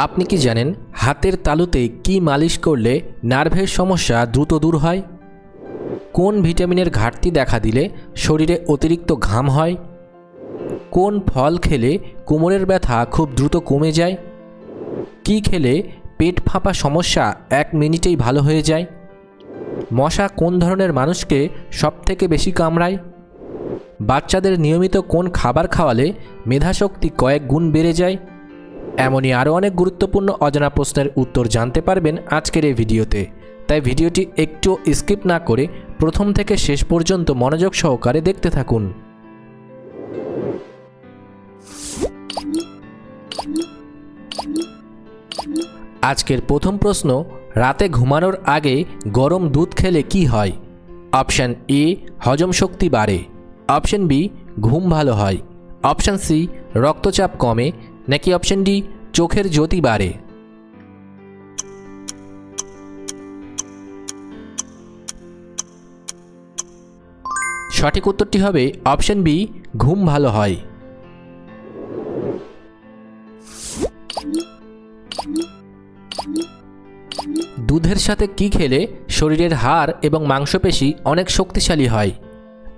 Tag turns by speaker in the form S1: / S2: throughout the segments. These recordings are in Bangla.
S1: আপনি কি জানেন হাতের তালুতে কি মালিশ করলে নার্ভের সমস্যা দ্রুত দূর হয়? কোন ভিটামিনের ঘাটতি দেখা দিলে শরীরে অতিরিক্ত ঘাম হয়? কোন ফল খেলে কোমরের ব্যথা খুব দ্রুত কমে যায়? কি খেলে পেট ফাঁপা সমস্যা এক মিনিটেই ভালো হয়ে যায়? মশা কোন ধরনের মানুষকে সবথেকে বেশি কামড়ায়? বাচ্চাদের নিয়মিত কোন খাবার খাওয়ালে মেধাশক্তি কয়েক গুণ বেড়ে যায়? এমনই আরও অনেক গুরুত্বপূর্ণ অজানা প্রশ্নের উত্তর জানতে পারবেন আজকের এই ভিডিওতে। তাই ভিডিওটি একটু স্কিপ না করে প্রথম থেকে শেষ পর্যন্ত মনোযোগ সহকারে দেখতে থাকুন। আজকের প্রথম প্রশ্ন, রাতে ঘুমানোর আগে গরম দুধ খেলে কি হয়? অপশান এ, হজম শক্তি বাড়ে। অপশান বি, ঘুম ভালো হয়। অপশান সি, রক্তচাপ কমে। নাকি অপশান ডি, চোখের জ্যোতি বাড়ে? সঠিক উত্তরটি হবে অপশান বি, ঘুম ভালো হয়। দুধের সাথে কি খেলে শরীরের হাড় এবং মাংসপেশি অনেক শক্তিশালী হয়?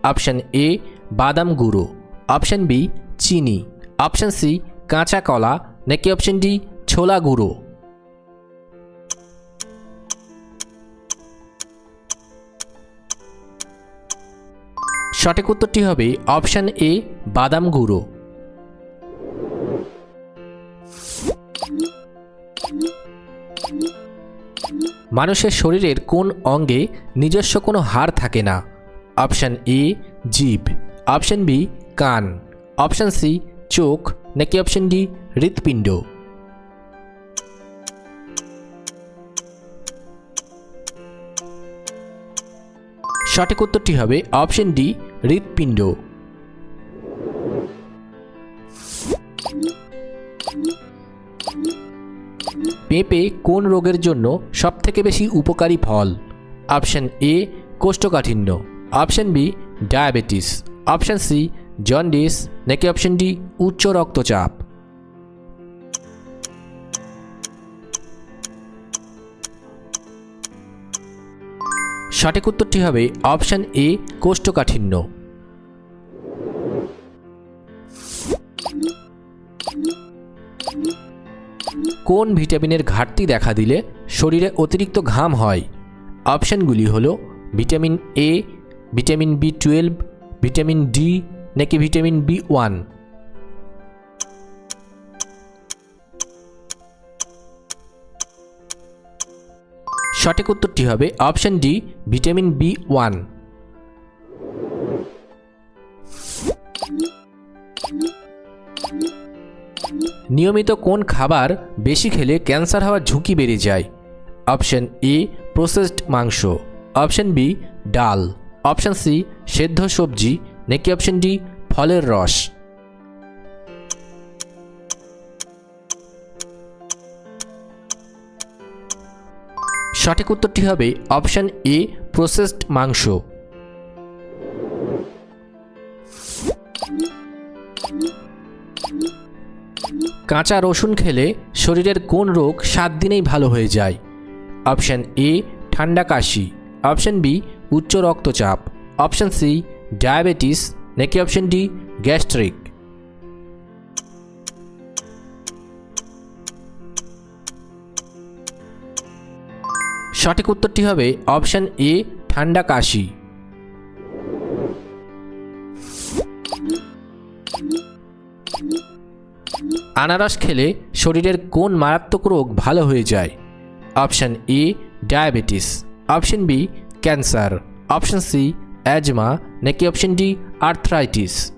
S1: অপশান এ, বাদাম গুঁড়ো। অপশান বি, চিনি। অপশান সি কাঁচা কলা, নাকি অপশান ডি ছোলা গুঁড়ো? সঠিক উত্তরটি হবে অপশান এ বাদাম গুঁড়ো। মানুষের শরীরের কোন অঙ্গে নিজস্ব কোনো হাড় থাকে না? অপশান এ জিভ অপশান বি কান। অপশান সি চোখ। নাকি অপশন ডি হৃৎপিণ্ড। সঠিক উত্তরটি হবে অপশন ডি হৃৎপিণ্ড। পেঁপে কোন রোগের জন্য সবথেকে বেশি উপকারী ফল? অপশান এ কোষ্ঠকাঠিন্য। Option B diabetes option C jaundice, নাকি অপশান ডি, উচ্চ রক্তচাপ। সঠিক উত্তরটি হবে অপশান এ, কোষ্ঠকাঠিন্য। কোন ভিটামিনের ঘাটতি দেখা দিলে শরীরে অতিরিক্ত ঘাম হয়? অপশানগুলি হল vitamin A, vitamin B twelve, vitamin D নাকি ভিটামিন বি ওয়ান? সঠিক উত্তরটি হবে option D, vitamin B one. নিয়মিত কোন খাবার বেশি খেলে ক্যান্সার হওয়ার ঝুঁকি বেড়ে যায়? অপশন এ, প্রসেসড মাংস। অপশন বি, ডাল। অপশন সি, সেদ্ধ সবজি। নাকি অপশন ডি ফলের রস। সঠিক উত্তরটি হবে অপশন এ প্রসেসড মাংস। কাঁচা রসুন খেলে শরীরের কোন রোগ সাত দিনেই ভালো হয়ে যায়? অপশন এ ঠান্ডা কাশি। অপশন বি উচ্চ রক্তচাপ। অপশন সি ডায়াবেটিস, নাকি অপশন ডি গ্যাস্ট্রিক সঠিক উত্তরটি হবে অপশন এ ঠান্ডা কাশি। আনারস খেলে শরীরের কোন মারাত্মক রোগ ভালো হয়ে যায়? Option A diabetes. Option B cancer. Option C asthma নাকি অপশন ডি আর্থ্রাইটিস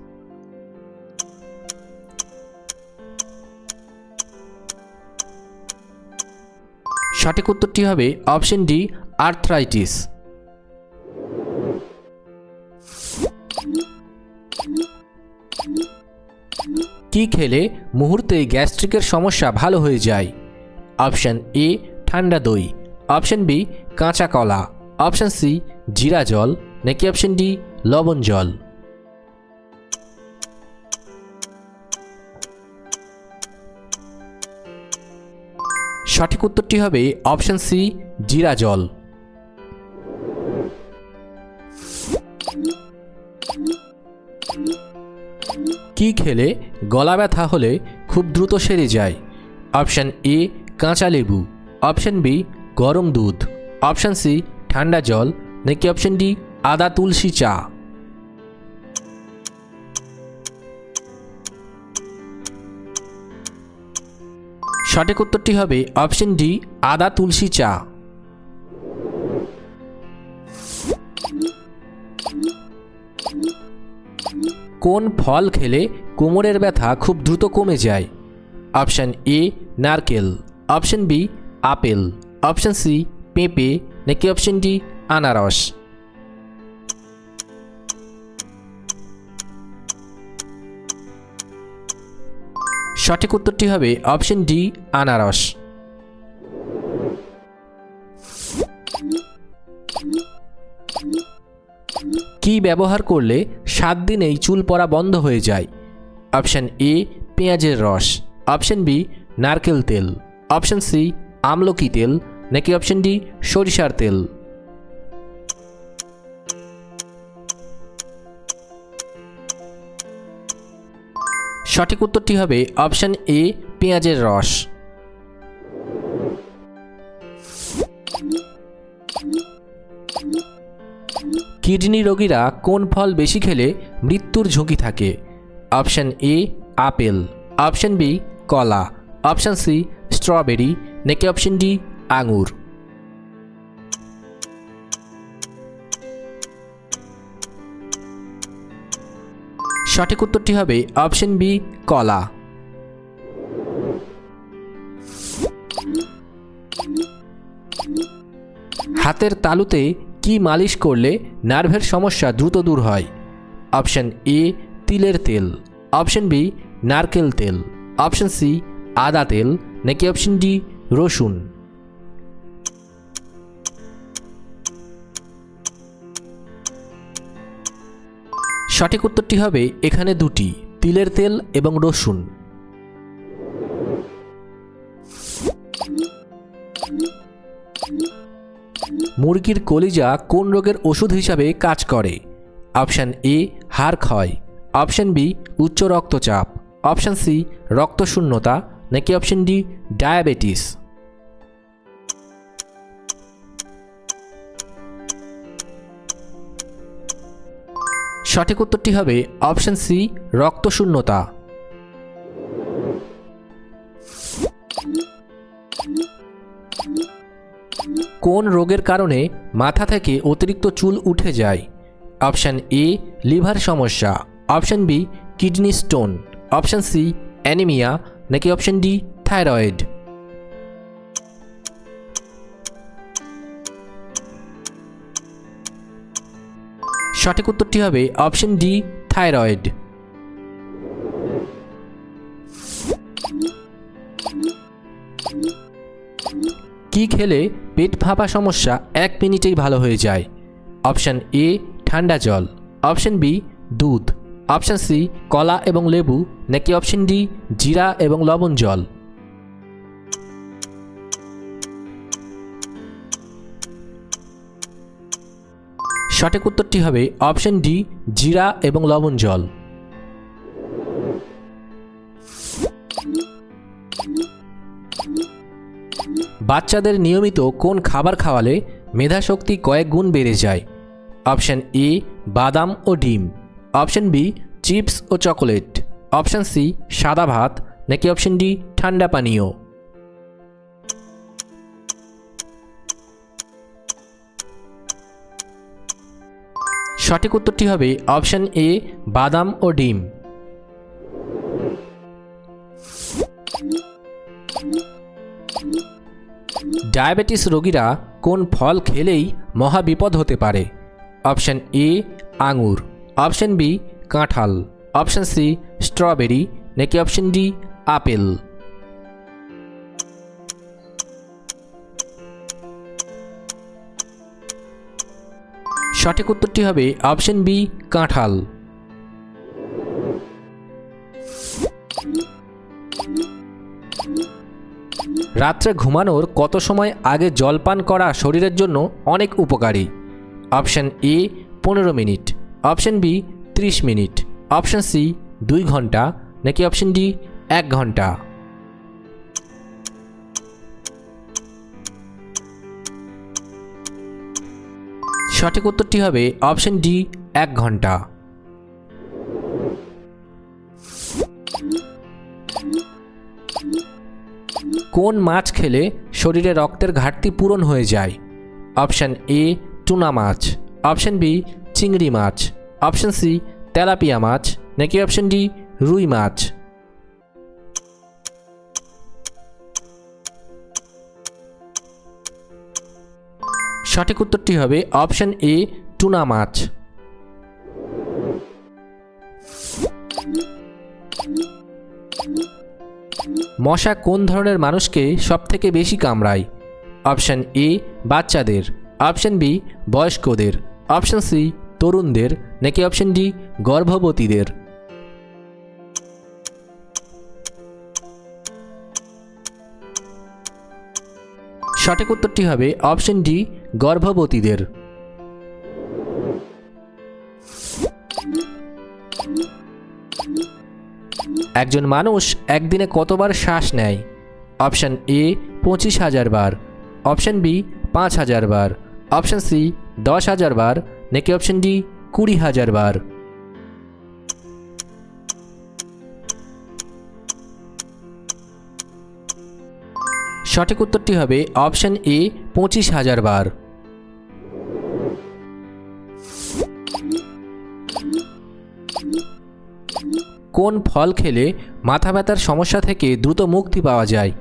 S1: সঠিক উত্তরটি হবে অপশন ডি আর্থ্রাইটিস কি খেলে মুহূর্তেই গ্যাস্ট্রিকের সমস্যা ভালো হয়ে যায়? অপশান এ ঠান্ডা দই। অপশান বি কাঁচা কলা। অপশান সি, জিরা জল, নাকি অপশান ডি, লবণ জল? সঠিক উত্তরটি হবে অপশন সি, জিরা জল। কি খেলে গলা ব্যথা হলে খুব দ্রুত সেরে যায়? অপশান এ, কাঁচা লেবু। অপশান বি, গরম দুধ। অপশান সি ঠান্ডা জল, নাকি অপশন ডি আদা তুলসী চা? সঠিক উত্তরটি হবে অপশন ডি আদা তুলসী চা। কোন ফল খেলে কোমরের ব্যথা খুব দ্রুত কমে যায়? অপশান এ নারকেল। Option B apple. Option C পেঁপে। নাকি অপশন ডি আনারস। সঠিক উত্তরটি হবে অপশন ডি আনারস। কি ব্যবহার করলে সাত দিনেই চুল পড়া বন্ধ হয়ে যায়? অপশন এ পেঁয়াজের রস। অপশন বি নারকেল তেল। অপশন সি আমলকি তেল। নাকি অপশন ডি সরিষার তেল? সঠিক উত্তরটি হবে অপশন এ পেঁয়াজের রস। কিডনি রোগীরা কোন ফল বেশি খেলে মৃত্যুর ঝুঁকি থাকে? Option A apple. Option B কলা। অপশন সি স্ট্রবেরি নাকি অপশন ডি আঙুর। সঠিক উত্তরটি হবে অপশন বি, কলা। হাতের তালুতে কি মালিশ করলে নার্ভের সমস্যা দ্রুত দূর হয়? অপশন এ, তিলের তেল। অপশন বি, নারকেল তেল। অপশন সি, আদা তেল। নাকি অপশন ডি, রসুন? সঠিক উত্তরটি হবে এখানে দুটি, তিলের তেল এবং রসুন। মুরগির কলিজা কোন রোগের ওষুধ হিসাবে কাজ করে? অপশান এ, হাড় ক্ষয়। অপশান বি, উচ্চ রক্তচাপ। অপশান সি, রক্তশূন্যতা। নাকি অপশান ডি, ডায়াবেটিস। সঠিক উত্তরটি হবে অপশান সি, রক্তশূন্যতা। কোন রোগের কারণে মাথা থেকে অতিরিক্ত চুল উঠে যায়? অপশান এ, লিভার সমস্যা। Option B, kidney stone. Option C, anaemia. নাকি অপশান ডি, থাইরয়েড? সঠিক উত্তরটি হবে অপশন ডি, থাইরয়েড। কি খেলে পেট ফাঁপা সমস্যা এক মিনিটেই ভালো হয়ে যায়? অপশান এ, ঠান্ডা জল। অপশান বি, দুধ। অপশান সি, কলা এবং লেবু। নাকি অপশান ডি, জিরা এবং লবণ জল? সঠিক উত্তরটি হবে অপশন ডি, জিরা এবং লবণ জল। বাচ্চাদের নিয়মিত কোন খাবার খাওয়ালে মেধাশক্তি কয়েক গুণ বেড়ে যায়? অপশন এ, বাদাম ও ডিম। অপশন বি, চিপস ও চকোলেট। অপশন সি, সাদা ভাত। নাকি অপশন ডি, ঠান্ডা পানীয়। সঠিক উত্তরটি হবে অপশন এ, বাদাম ও ডিম। ডায়াবেটিস রোগীরা কোন ফল খেলেই মহাবিপদ হতে পারে? অপশন এ, আঙুর। অপশন বি, কাঁঠাল। Option C, strawberry. নাকি অপশন ডি, আপেল? সঠিক উত্তরটি হবে অপশন বি, কাঁঠাল। রাত্রে ঘুমানোর কত সময় আগে জলপান করা শরীরের জন্য অনেক উপকারী। অপশান এ, পনেরো মিনিট। অপশান বি, ত্রিশ মিনিট। অপশান সি, দুই ঘণ্টা। নাকি অপশান ডি, এক ঘণ্টা। সঠিক উত্তরটি হবে অপশন ডি, এক ঘণ্টা। কোন মাছ খেলে শরীরে রক্তের ঘাটতি পূরণ হয়ে যায়? অপশান এ, টুনা মাছ। অপশান বি, চিংড়ি মাছ। অপশান সি, তেলাপিয়া মাছ। নাকি অপশান ডি, রুই মাছ? সঠিক উত্তরটি হবে অপশন এ, টুনা মাছ। মশা কোন ধরনের মানুষকে সবথেকে বেশি কামড়ায়? অপশন এ, বাচ্চাদের। অপশন বি, বয়স্কদের। অপশন সি, তরুণদের। নাকি অপশন ডি, গর্ভবতীদের? সঠিক উত্তরটি হবে অপশন ডি গর্ভবতীদের। একজন মানুষ একদিনে কতবার শ্বাস নেয়? অপশন এ, পঁচিশ হাজার বার। অপশন বি, পাঁচ হাজার বার। অপশন সি, দশ হাজার বার। নাকি অপশন ডি, কুড়ি হাজার বার। সঠিক উত্তরটি হবে অপশন এ, পঁচিশ হাজার বার। কোন ফল খেলে মাথা ব্যথার সমস্যা থেকে দ্রুত মুক্তি পাওয়া যায়?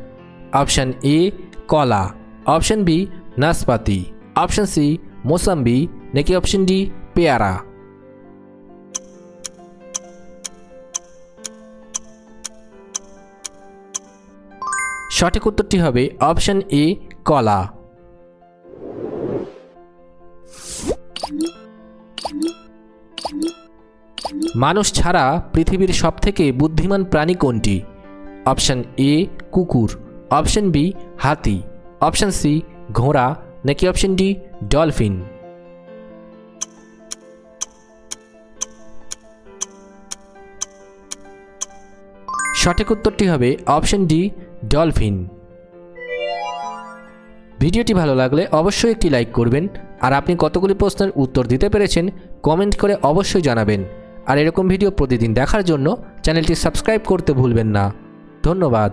S1: অপশান এ, কলা। অপশান বি, নাশপাতি। Option C, mosambi. নাকি অপশান ডি, পেয়ারা। সঠিক উত্তরটি হবে অপশান এ, কলা। মানুষ ছাড়া পৃথিবীর সবথেকে বুদ্ধিমান প্রাণী কোনটি? অপশান এ, কুকুর। অপশান বি, হাতি। অপশান সি, ঘোড়া। নাকি অপশান ডি, ডলফিন? সঠিক উত্তরটি হবে অপশন ডি, ডলফিন। ভিডিওটি ভালো লাগলে অবশ্যই একটি লাইক করবেন, আর আপনি কতগুলি প্রশ্নের উত্তর দিতে পেরেছেন, কমেন্ট করে অবশ্যই জানাবেন। আর এরকম ভিডিও প্রতিদিন দেখার জন্য চ্যানেলটি সাবস্ক্রাইব করতে ভুলবেন না। ধন্যবাদ।